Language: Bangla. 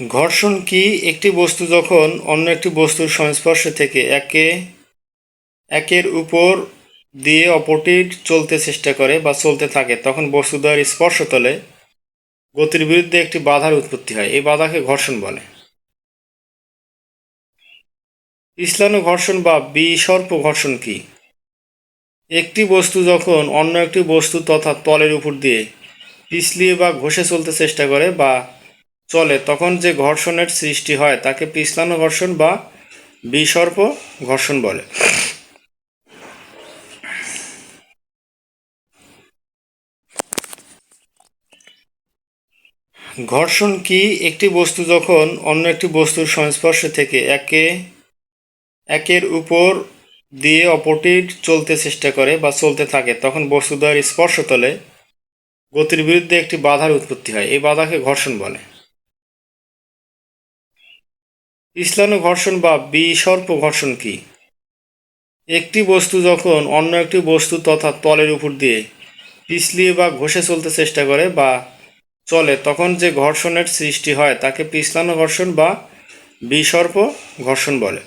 ঘর্ষণ কি একটি বস্তু যখন অন্য একটি বস্তুর সংস্পর্শে থেকে একে, একের উপর দিয়ে অপরটির চলতে চেষ্টা করে বা চলতে থাকে, তখন বস্তুদ্বয়ের স্পর্শতলে গতির বিরুদ্ধে একটি বাধার উৎপত্তি হয়। এই বাধাকে ঘর্ষণ বলে। ইসলানো ঘর্ষণ বা বিসর্প ঘর্ষণ কি? একটি বস্তু যখন অন্য একটি বস্তু তথা তলের উপর দিয়ে পিছলিয়ে বা ঘষে চলতে চেষ্টা করে বা চলে, তখন যে ঘর্ষণের সৃষ্টি হয় তাকে পিছলানো ঘর্ষণ বা বিসর্প ঘর্ষণ বলে। ঘর্ষণ কি? একটি বস্তু যখন অন্য একটি বস্তুর সংস্পর্শে থেকে একে, একের উপর দিয়ে অপরটির চলতে চেষ্টা করে বা চলতে থাকে, তখন বস্তুদ্বয়ের স্পর্শতলে গতির বিরুদ্ধে একটি বাধার উৎপত্তি হয়। এই বাধাকে ঘর্ষণ বলে। ঘর্ষণ বা বিসর্প ঘর্ষণ কি? একটি বস্তু যখন অন্য একটি বস্তু তথা তলের উপর দিয়ে পিছলিয়ে বা ঘষে চলতে চেষ্টা করে বা চলে, তখন যে ঘর্ষণের সৃষ্টি হয় তাকে পিছলানো ঘর্ষণ বা বিসর্প ঘর্ষণ বলে।